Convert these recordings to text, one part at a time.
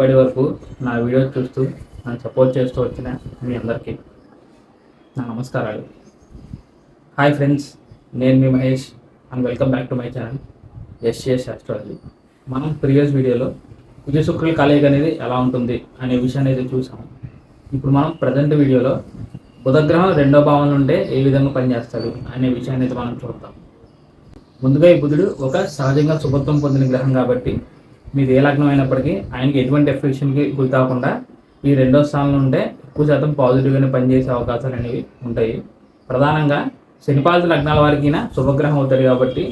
ఇప్పటి వరకు నా వీడియో చూస్తూ నన్ను సపోర్ట్ చేస్తూ వచ్చిన మీ అందరికీ నా నమస్కారాలు. హాయ్ ఫ్రెండ్స్ నేను మీ Mahesh and welcome back to my channel SAS astrology మనం ప్రీవియస్ వీడియోలో కుజ శుక్రుల కలయిక అనేది ఎలా ఉంటుంది అనే విషయాన్ని అయితే చూసాము. ఇప్పుడు మనం ప్రజెంట్ వీడియోలో బుధగ్రహం రెండో భావం నుండే ఏ విధంగా పనిచేస్తాడు అనే విషయాన్ని అయితే మనం చూద్దాం. ముందుగా ఈ బుధుడు ఒక సహజంగా శుభత్వం పొందిన గ్రహం కాబట్టి మీది ఏ లగ్నం అయినప్పటికీ ఆయనకి ఎటువంటి ఎఫెక్షన్కి గురి కాకుండా ఈ రెండో స్థానంలో ఉంటే ఎక్కువ శాతం పాజిటివ్గానే పనిచేసే అవకాశాలు అనేవి ఉంటాయి. ప్రధానంగా శనిపాలిత లగ్నాల వారికి శుభగ్రహం అవుతాడు కాబట్టి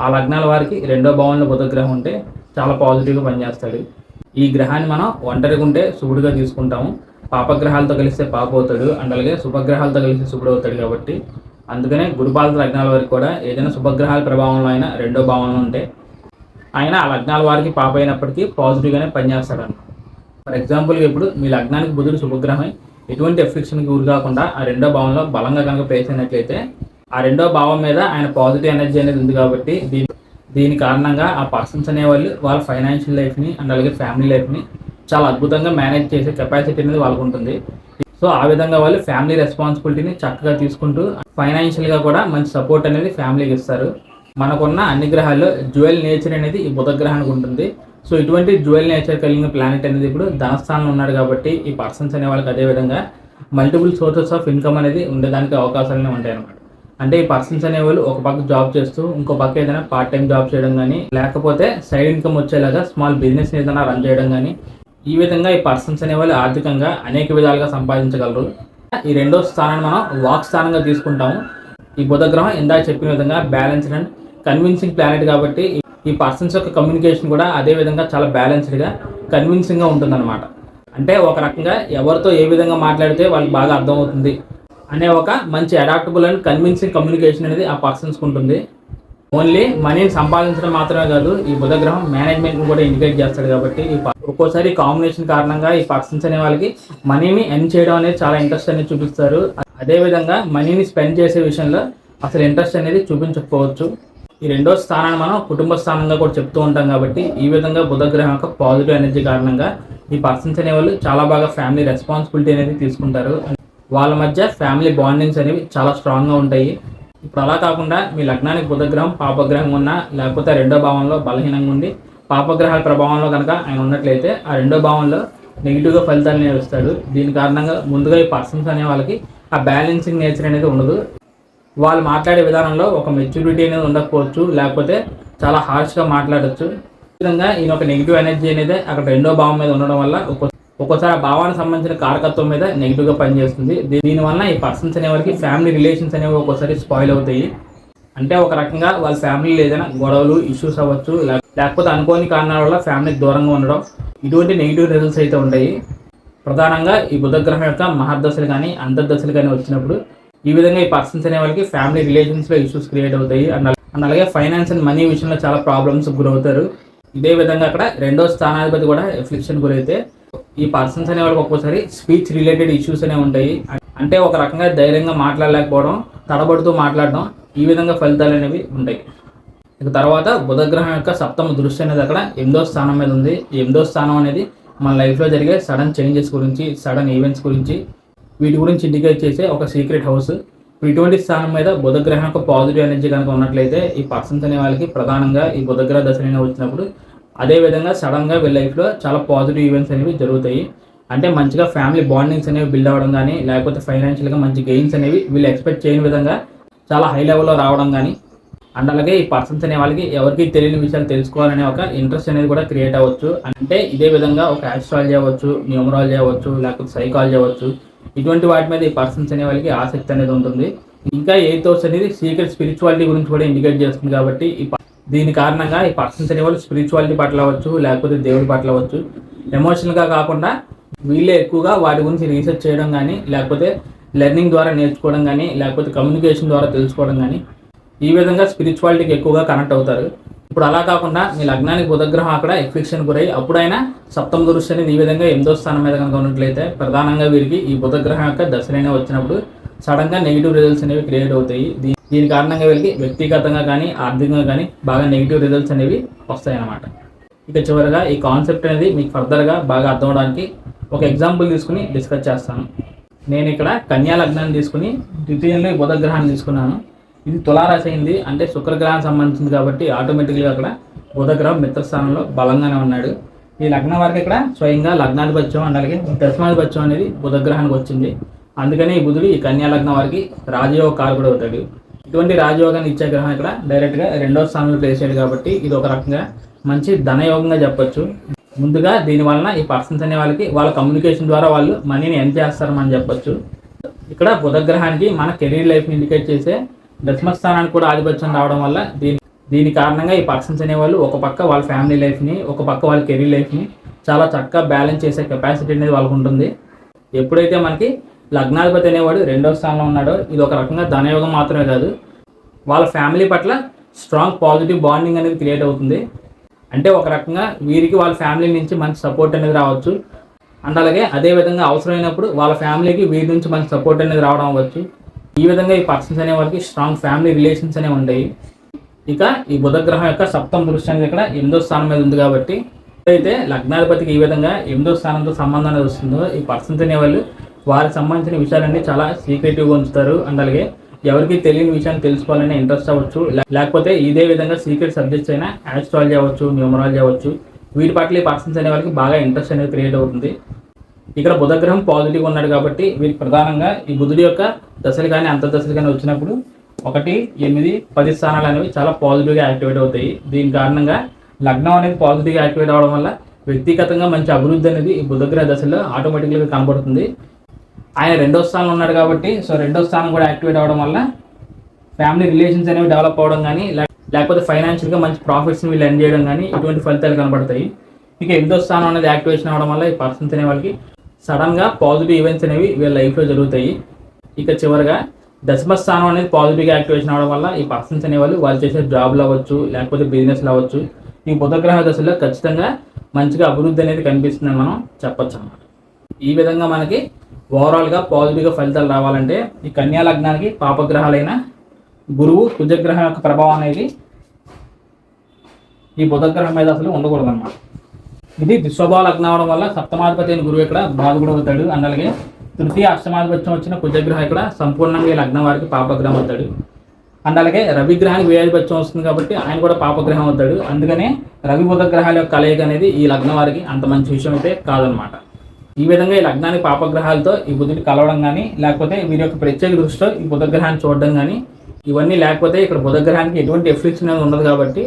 ఆ లగ్నాల వారికి రెండో భావంలో బుధగ్రహం ఉంటే చాలా పాజిటివ్గా పనిచేస్తాడు. ఈ గ్రహాన్ని మనం ఒంటరిగా ఉంటే శుభుడిగా తీసుకుంటాము. పాపగ్రహాలతో కలిస్తే పాప అవుతాడు. అండ్ అలాగే శుభగ్రహాలతో కలిసి శుభుడు అవుతాడు కాబట్టి అందుకనే గురుపాలిత లగ్నాల వారికి కూడా ఏదైనా శుభగ్రహాల ప్రభావంలో అయినా రెండో భావంలో ఉంటే ఆయన ఆ లగ్నాల వారికి పాప అయినప్పటికీ పాజిటివ్గానే పనిచేస్తాడన్న. ఫర్ ఎగ్జాంపుల్గా ఇప్పుడు మీ లగ్నానికి బుధుడు శుభగ్రహమై ఎటువంటి ఎఫెక్షన్కి గురి కాకుండా ఆ రెండో భావంలో బలంగా కనుక ప్లేస్ అయినట్లయితే ఆ రెండో భావం మీద ఆయన పాజిటివ్ ఎనర్జీ అనేది ఉంది కాబట్టి దీని దీని కారణంగా ఆ పర్సన్స్ అనేవాళ్ళు వాళ్ళ ఫైనాన్షియల్ లైఫ్ని అండ్ అలాగే ఫ్యామిలీ లైఫ్ని చాలా అద్భుతంగా మేనేజ్ చేసే కెపాసిటీ అనేది వాళ్ళకు ఉంటుంది. సో ఆ విధంగా వాళ్ళు ఫ్యామిలీ రెస్పాన్సిబిలిటీని చక్కగా తీసుకుంటూ ఫైనాన్షియల్గా కూడా మంచి సపోర్ట్ అనేది ఫ్యామిలీకి ఇస్తారు. మనకున్న అన్ని గ్రహాల్లో జ్యువెల్ నేచర్ అనేది ఈ బుధ గ్రహానికి ఉంటుంది. సో ఇటువంటి జ్యువెల్ నేచర్ కలిగిన ప్లానెట్ అనేది ఇప్పుడు ధనస్థానంలో ఉన్నాడు కాబట్టి ఈ పర్సన్స్ అనే వాళ్ళకి అదే విధంగా మల్టిపుల్ సోర్సెస్ ఆఫ్ ఇన్కమ్ అనేది ఉండేదానికి అవకాశాలనే ఉంటాయి అన్నమాట అంటే ఈ పర్సన్స్ అనేవాళ్ళు ఒక పక్క జాబ్ చేస్తూ ఇంకో పక్క ఏదైనా పార్ట్ టైం జాబ్ చేయడం కానీ లేకపోతే సైడ్ ఇన్కమ్ వచ్చేలాగా స్మాల్ బిజినెస్ ఏదైనా రన్ చేయడం కానీ ఈ విధంగా ఈ పర్సన్స్ అనేవాళ్ళు ఆర్థికంగా అనేక విధాలుగా సంపాదించగలరు. ఈ రెండో స్థానాన్ని మనం వాక్ స్థానంగా తీసుకుంటాము. ఈ బుధగ్రహం ఇందాక చెప్పిన విధంగా బ్యాలెన్స్డ్ అండ్ కన్విన్సింగ్ ప్లానెట్ కాబట్టి ఈ పర్సన్స్ యొక్క కమ్యూనికేషన్ కూడా అదే విధంగా చాలా బ్యాలెన్స్డ్గా కన్విన్సింగ్గా ఉంటుందన్నమాట. అంటే ఒక రకంగా ఎవరితో ఏ విధంగా మాట్లాడితే వాళ్ళకి బాగా అర్థమవుతుంది అనే ఒక మంచి అడాప్టబుల్ అండ్ కన్విన్సింగ్ కమ్యూనికేషన్ అనేది ఆ పర్సన్స్కి ఉంటుంది. ఓన్లీ మనీని సంపాదించడం మాత్రమే కాదు ఈ బుధగ్రహం మేనేజ్మెంట్ని కూడా ఇండికేట్ చేస్తాడు కాబట్టి ఈ ఒక్కోసారి కాంబినేషన్ కారణంగా ఈ పర్సన్స్ అనే వాళ్ళకి మనీని ఎర్న్ చేయడం అనేది చాలా ఇంట్రెస్ట్ అనేది చూపిస్తారు. అదే విధంగా మనీని స్పెండ్ చేసే విషయంలో అసలు ఇంట్రెస్ట్ అనేది చూపించకపోవచ్చు. ఈ రెండో స్థానాన్ని మనం కుటుంబ స్థానంగా కూడా చెప్తూ ఉంటాం కాబట్టి ఈ విధంగా బుధ గ్రహం యొక్క పాజిటివ్ ఎనర్జీ కారణంగా ఈ పర్సన్స్ అనేవాళ్ళు చాలా బాగా ఫ్యామిలీ రెస్పాన్సిబిలిటీ అనేది తీసుకుంటారు. వాళ్ళ మధ్య ఫ్యామిలీ బాండింగ్స్ అనేవి చాలా స్ట్రాంగ్గా ఉంటాయి. ఇప్పుడు అలా కాకుండా మీ లగ్నానికి బుధగ్రహం పాపగ్రహం ఉన్నా లేకపోతే రెండో భావంలో బలహీనంగా ఉండి పాపగ్రహాల ప్రభావంలో కనుక ఆయన ఉన్నట్లయితే ఆ రెండో భావంలో నెగిటివ్గా ఫలితాలు నేర్పిస్తాడు దీని కారణంగా ముందుగా ఈ పర్సన్స్ అనే వాళ్ళకి ఆ బ్యాలెన్సింగ్ నేచర్ అనేది ఉండదు. వాళ్ళు మాట్లాడే విధానంలో ఒక మెచ్యూరిటీ అనేది ఉండకపోవచ్చు లేకపోతే చాలా హార్ష్గా మాట్లాడచ్చు. విధంగా ఈయన ఒక నెగిటివ్ ఎనర్జీ అనేది అక్కడ రెండో భావం మీద ఉండడం వల్ల ఒక్కో ఒక్కోసారి ఆ భావానికి సంబంధించిన కారకత్వం మీద నెగిటివ్గా పనిచేస్తుంది. దీనివల్ల ఈ పర్సన్స్ అనేవారికి ఫ్యామిలీ రిలేషన్స్ అనేవి ఒక్కోసారి స్పాయిల్ అవుతాయి. అంటే ఒక రకంగా వాళ్ళ ఫ్యామిలీలో ఏదైనా గొడవలు ఇష్యూస్ అవ్వచ్చు లేకపోతే అనుకోని కారణాల వల్ల ఫ్యామిలీకి దూరంగా ఉండడం ఇటువంటి నెగిటివ్ రిజల్ట్స్ అయితే ఉంటాయి. ప్రధానంగా ఈ బుధగ్రహం యొక్క మహర్దశలు కానీ అంతర్దశలు కానీ వచ్చినప్పుడు ఈ విధంగా ఈ పర్సన్స్ అనే వాళ్ళకి ఫ్యామిలీ రిలేషన్స్లో ఇష్యూస్ క్రియేట్ అవుతాయి. అండ్ అండ్ అలాగే ఫైనాన్స్ అండ్ మనీ విషయంలో చాలా ప్రాబ్లమ్స్ గురవుతారు. ఇదే విధంగా అక్కడ రెండో స్థానాధిపతి కూడా ఎఫ్లిక్షన్ గురైతే ఈ పర్సన్స్ అనే వాళ్ళకి ఒక్కోసారి స్పీచ్ రిలేటెడ్ ఇష్యూస్ అనేవి ఉంటాయి. అంటే ఒక రకంగా ధైర్యంగా మాట్లాడలేకపోవడం తడబడుతూ మాట్లాడడం ఈ విధంగా ఫలితాలు అనేవి ఉంటాయి. ఇక తర్వాత బుధగ్రహం యొక్క సప్తమ దృష్టి అనేది అక్కడ ఎనిమిదో స్థానం మీద ఉంది. ఎనిమిదో స్థానం అనేది మన లైఫ్లో జరిగే సడన్ చేంజెస్ గురించి సడన్ ఈవెంట్స్ గురించి వీటి గురించి ఇండికేట్ చేసే ఒక సీక్రెట్ హౌస్. ఇటువంటి స్థానం మీద బుధగ్రహం యొక్క పాజిటివ్ ఎనర్జీ కనుక ఉన్నట్లయితే ఈ పర్సన్స్ అనే వాళ్ళకి ప్రధానంగా ఈ బుధగ్రహ దశ వచ్చినప్పుడు అదే విధంగా సడన్గా వీళ్ళ లైఫ్లో చాలా పాజిటివ్ ఈవెంట్స్ అనేవి జరుగుతాయి. అంటే మంచిగా ఫ్యామిలీ బాండింగ్స్ అనేవి బిల్డ్ అవ్వడం కానీ లేకపోతే ఫైనాన్షియల్గా మంచి గెయిన్స్ అనేవి వీళ్ళు ఎక్స్పెక్ట్ చేయని విధంగా చాలా హై లెవెల్లో రావడం కానీ అండ్ అలాగే ఈ పర్సన్స్ అనే వాళ్ళకి ఎవరికి తెలియని విషయాలు తెలుసుకోవాలనే ఒక ఇంట్రెస్ట్ అనేది కూడా క్రియేట్ అవ్వచ్చు. అంటే ఇదే విధంగా ఒక ఆస్ట్రాలజీ అవ్వచ్చు న్యూమరాలజీ అవ్వచ్చు లేకపోతే సైకాలజీ అవ్వచ్చు. ఇటువంటి వాటి మీద ఈ పర్సన్స్ అనే వాళ్ళకి ఆసక్తి అనేది ఉంటుంది. ఇంకా ఎయిత్ హౌస్ అనేది సీక్రెట్ స్పిరిచువాలిటీ గురించి కూడా ఇండికేట్ చేస్తుంది కాబట్టి ఈ దీని కారణంగా ఈ పర్సన్స్ అనేవాళ్ళు స్పిరిచువాలిటీ పట్ల అవ్వచ్చు లేకపోతే దేవుడి పట్ల అవ్వచ్చు. ఎమోషనల్గా కాకుండా వీళ్ళే ఎక్కువగా వాటి గురించి రీసెర్చ్ చేయడం కానీ లేకపోతే లెర్నింగ్ ద్వారా నేర్చుకోవడం కానీ లేకపోతే కమ్యూనికేషన్ ద్వారా తెలుసుకోవడం కానీ ఈ విధంగా స్పిరిచువాలిటీకి ఎక్కువగా కనెక్ట్ అవుతారు. ఇప్పుడు అలా కాకుండా మీ లగ్నానికి బుధగ్రహం అక్కడ ఎఫిక్షన్ గురై అప్పుడైనా సప్తమ దృష్టి అనేది ఈ విధంగా ఎనిమిదో స్థానం మీద కనుక ఉన్నట్లయితే ప్రధానంగా వీరికి ఈ బుధగ్రహం యొక్క దశలైన వచ్చినప్పుడు సడన్గా నెగిటివ్ రిజల్ట్స్ అనేవి క్రియేట్ అవుతాయి. దీ- దీని కారణంగా వీళ్ళకి వ్యక్తిగతంగా కానీ ఆర్థికంగా కానీ బాగా నెగిటివ్ రిజల్ట్స్ అనేవి వస్తాయన్నమాట. ఇక చివరిగా ఈ కాన్సెప్ట్ అనేది మీకు ఫర్దర్గా బాగా అర్థం అవడానికి ఒక ఎగ్జాంపుల్ తీసుకుని డిస్కస్ చేస్తాను. నేను ఇక్కడ కన్యా లగ్నాన్ని తీసుకుని ద్వితీయంలో బుధగ్రహాన్ని తీసుకున్నాను. ఇది తులారాశి అయింది. అంటే శుక్రగ్రహానికి సంబంధించింది కాబట్టి ఆటోమేటిక్గా అక్కడ బుధగ్రహం మిత్రస్థానంలో బలంగానే ఉన్నాడు. ఈ లగ్నం వరకు ఇక్కడ స్వయంగా లగ్నాధిపత్యం అలాగే దశమాధిపత్యం అనేది బుధగ్రహానికి వచ్చింది. అందుకనే ఈ బుధుడు ఈ కన్యా లగ్నం వారికి రాజయోగ కారకుడు అవుతాడు. ఇటువంటి రాజయోగాన్ని ఇచ్చే గ్రహం ఇక్కడ డైరెక్ట్గా రెండో స్థానంలో ప్లేస్ కాబట్టి ఇది ఒక రకంగా మంచి ధనయోగంగా చెప్పొచ్చు. ముందుగా దీని వలన ఈ పర్సన్స్ అనే వాళ్ళకి వాళ్ళ కమ్యూనికేషన్ ద్వారా వాళ్ళు మనీని ఎంత చేస్తారని చెప్పొచ్చు. ఇక్కడ బుధగ్రహానికి మన కెరీర్ లైఫ్ని ఇండికేట్ చేసే దశమ స్థానానికి కూడా ఆధిపత్యం రావడం వల్ల దీని దీని కారణంగా ఈ పర్సన్స్ అనేవాళ్ళు ఒక పక్క వాళ్ళ ఫ్యామిలీ లైఫ్ని ఒక పక్క వాళ్ళ కెరీర్ లైఫ్ని చాలా చక్కగా బ్యాలెన్స్ చేసే కెపాసిటీ అనేది వాళ్ళకు ఉంటుంది. ఎప్పుడైతే మనకి లగ్నాధిపతి అనేవాడు రెండవ స్థానంలో ఉన్నాడో ఇది ఒక రకంగా ధనయోగం మాత్రమే కాదు వాళ్ళ ఫ్యామిలీ పట్ల స్ట్రాంగ్ పాజిటివ్ బాండింగ్ అనేది క్రియేట్ అవుతుంది. అంటే ఒక రకంగా వీరికి వాళ్ళ ఫ్యామిలీ నుంచి మంచి సపోర్ట్ అనేది రావచ్చు. అండ్ అలాగే అదే విధంగా అవసరమైనప్పుడు వాళ్ళ ఫ్యామిలీకి వీరి నుంచి మంచి సపోర్ట్ అనేది రావడం అవ్వచ్చు. ఈ విధంగా ఈ పర్సన్స్ అనే వాళ్ళకి స్ట్రాంగ్ ఫ్యామిలీ రిలేషన్స్ అనేవి ఉంటాయి ఇక ఈ బుధగ్రహం యొక్క సప్తం దృష్టి అనేది ఇక్కడ ఎనిమిదో స్థానం మీద ఉంది కాబట్టి అయితే లగ్నాధిపతికి ఈ విధంగా ఎనిమిదో స్థానంతో సంబంధం అనేది వస్తుందో ఈ పర్సన్స్ అనేవాళ్ళు వారికి సంబంధించిన విషయాలన్నీ చాలా సీక్రెటివ్గా ఉంచుతారు. అండ్ అలాగే ఎవరికి తెలియని విషయాన్ని తెలుసుకోవాలనే ఇంట్రెస్ట్ అవ్వచ్చు. లేకపోతే ఇదే విధంగా సీక్రెట్ సబ్జెక్ట్స్ అయినా ఆస్ట్రాలజీ అవ్వచ్చు న్యూమరాలజీ అవ్వచ్చు వీటి పట్ల ఈ పర్సన్స్ అనే వాళ్ళకి బాగా ఇంట్రెస్ట్ అనేది క్రియేట్ అవుతుంది. ఇక్కడ బుధగ్రహం పాజిటివ్ ఉన్నాడు కాబట్టి వీరికి ప్రధానంగా ఈ బుధుడి యొక్క దశలు కానీ అంతర్దశలు కానీ వచ్చినప్పుడు ఒకటి ఎనిమిది పది స్థానాలు అనేవి చాలా పాజిటివ్గా యాక్టివేట్ అవుతాయి. దీని కారణంగా లగ్నం అనేది పాజిటివ్గా యాక్టివేట్ అవడం వల్ల వ్యక్తిగతంగా మంచి అభివృద్ధి అనేది ఈ బుధగ్రహ దశలో ఆటోమేటిక్గా కనబడుతుంది. ఆయన రెండో స్థానంలో ఉన్నాడు కాబట్టి సో రెండో స్థానం కూడా యాక్టివేట్ అవడం వల్ల ఫ్యామిలీ రిలేషన్స్ అనేవి డెవలప్ అవ్వడం కానీ లేకపోతే ఫైనాన్షియల్గా మంచి ప్రాఫిట్స్ని వీళ్ళు ఎర్న్ చేయడం కానీ ఇటువంటి ఫలితాలు కనబడతాయి. ఇక ఎనిమిదో స్థానం అనేది యాక్టివేషన్ అవ్వడం వల్ల ఈ పర్సన్స్ అనే వాళ్ళకి సడన్గా పాజిటివ్ ఈవెంట్స్ అనేవి వీళ్ళ లైఫ్లో జరుగుతాయి. ఇక చివరిగా దశమ స్థానం అనేది పాజిటివ్గా యాక్టివేషన్ అవడం వల్ల ఈ పర్సన్స్ అనేవాళ్ళు వాళ్ళు చేసే జాబ్లు అవ్వచ్చు లేకపోతే బిజినెస్లు అవ్వచ్చు. ఈ బుధగ్రహ దశలో ఖచ్చితంగా మంచిగా అభివృద్ధి అనేది కనిపిస్తుందని మనం చెప్పొచ్చు అన్నమాట. ఈ విధంగా మనకి ఓవరాల్గా పాజిటివ్గా ఫలితాలు రావాలంటే ఈ కన్యా లగ్నానికి పాపగ్రహాలైన గురువు కుజగ్రహం యొక్క ప్రభావం అనేది ఈ బుధగ్రహం మీద అసలు ఉండకూడదు అన్నమాట ఇది దుస్వభావ లగ్నం అవడం వల్ల సప్తమాధిపతి అయిన గురువు ఇక్కడ బాధకుడు అవుతాడు. అండ్ అలాగే తృతీయ అష్టమాధిపత్యం వచ్చిన కుజగ్రహం ఇక్కడ సంపూర్ణంగా ఈ లగ్నం వారికి పాపగ్రహం అవుతాడు. అండ్ అలాగే రవిగ్రహానికి వేయాధిపత్యం వస్తుంది కాబట్టి ఆయన కూడా పాపగ్రహం అవుతాడు. అందుకనే రవి బుధ గ్రహాల యొక్క కలయిక అనేది ఈ లగ్నం వారికి అంత మంచి విషయం అయితే కాదనమాట ఈ విధంగా ఈ లగ్నానికి పాపగ్రహాలతో ఈ బుధుడు కలవడం కానీ లేకపోతే వీరి యొక్క ప్రత్యేక దృష్టితో ఈ బుధగ్రహాన్ని చూడడం కానీ ఇవన్నీ లేకపోతే ఇక్కడ బుధగ్రహానికి ఎటువంటి ఎఫ్లిక్షన్ అనేది ఉండదు కాబట్టి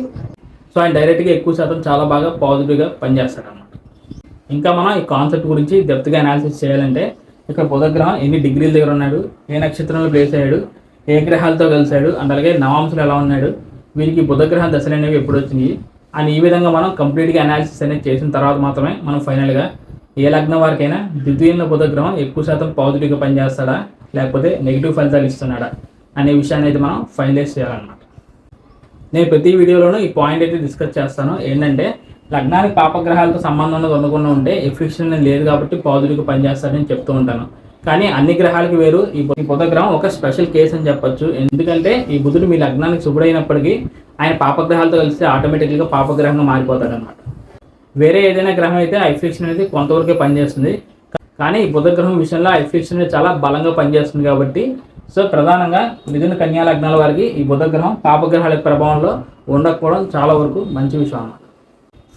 సో ఆయన డైరెక్ట్గా ఎక్కువ శాతం చాలా బాగా పాజిటివ్గా పనిచేస్తాడు అనమాట ఇంకా మనం ఈ కాన్సెప్ట్ గురించి డెప్త్గా అనాలిసిస్ చేయాలంటే ఇక్కడ బుధగ్రహం ఎన్ని డిగ్రీల దగ్గర ఉన్నాడు ఏ నక్షత్రంలో ప్లేస్ అయ్యాడు ఏ గ్రహాలతో కలిశాడు అండ్ అలాగే నవాంశులు ఎలా ఉన్నాడు వీరికి బుధగ్రహ దశలు అనేవి ఎప్పుడు వచ్చినాయి అని ఈ విధంగా మనం కంప్లీట్గా అనాలిసిస్ అనేది చేసిన తర్వాత మాత్రమే మనం ఫైనల్గా ఏ లగ్నం వారికైనా ద్వితీయంలో బుధగ్రహం ఎక్కువ శాతం పాజిటివ్గా పనిచేస్తాడా లేకపోతే నెగిటివ్ ఫలితాలు ఇస్తున్నాడా అనే విషయాన్ని అయితే మనం ఫైనలైజ్ చేయాలన్నమాట. నేను ప్రతి వీడియోలోనూ ఈ పాయింట్ అయితే డిస్కస్ చేస్తాను. ఏంటంటే లగ్నానికి పాపగ్రహాలతో సంబంధం ఉన్నది ఉండకుండా ఉంటే ఎఫిక్షన్ అనేది లేదు కాబట్టి పాజిటివ్గా పనిచేస్తారని చెప్తూ ఉంటాను. కానీ అన్ని గ్రహాలకి వేరు. ఈ బుధగ్రహం ఒక స్పెషల్ కేస్ అని చెప్పొచ్చు. ఎందుకంటే ఈ బుధుడు మీ లగ్నానికి శుభుడైనప్పటికీ ఆయన పాపగ్రహాలతో కలిసి ఆటోమేటిక్గా పాపగ్రహంగా మారిపోతాడు అనమాట వేరే ఏదైనా గ్రహం అయితే ఐఫ్లిక్షన్ అనేది కొంతవరకే పనిచేస్తుంది. కానీ ఈ బుధగ్రహం విషయంలో ఐఫ్లిక్షన్ అనేది చాలా బలంగా పనిచేస్తుంది కాబట్టి సో ప్రధానంగా మిథున కన్యా లగ్నాల వారికి ఈ బుధగ్రహం పాపగ్రహాల ప్రభావంలో ఉండకపోవడం చాలా వరకు మంచి విషయం అన్నమాట.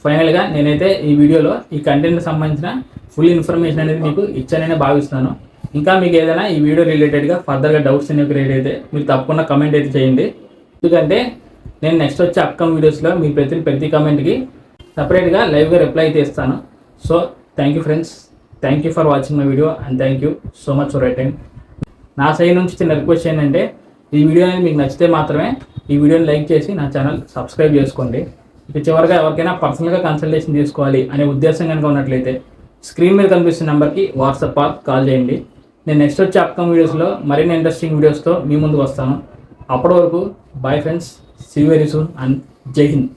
ఫైనల్గా నేనైతే ఈ వీడియోలో ఈ కంటెంట్కి సంబంధించిన ఫుల్ ఇన్ఫర్మేషన్ అనేది మీకు ఇచ్చానని భావిస్తున్నాను. ఇంకా మీకు ఏదైనా ఈ వీడియో రిలేటెడ్గా ఫర్దర్గా డౌట్స్ అనేవి క్రియేట్ అయితే మీరు తప్పకుండా కమెంట్ అయితే చేయండి. ఎందుకంటే నేను నెక్స్ట్ వచ్చే అప్కమ్ వీడియోస్లో మీ ప్రతి ప్రతి కమెంట్కి సపరేట్గా లైవ్గా రిప్లై అయితే ఇస్తాను. So thank you friends thank you for watching my video and thank you so much for time నా సైడ్ నుంచి చిన్న రిక్వెస్ట్ ఏంటంటే ఈ వీడియో అనేది మీకు నచ్చితే మాత్రమే ఈ వీడియోని లైక్ చేసి నా ఛానల్ సబ్స్క్రైబ్ చేసుకోండి. ఇక చివరిగా ఎవరికైనా పర్సనల్గా కన్సల్టేషన్ తీసుకోవాలి అనే ఉద్దేశం కనుక ఉన్నట్లయితే స్క్రీన్ మీద కనిపిస్తున్న నెంబర్కి వాట్సాప్ కాల్ చేయండి. నేను నెక్స్ట్ వచ్చే అప్కమ్ వీడియోస్లో మరిన్ని ఇంట్రెస్టింగ్ వీడియోస్తో మీ ముందుకు వస్తాను. అప్పటి వరకు bye friends see very soon and Jai Hind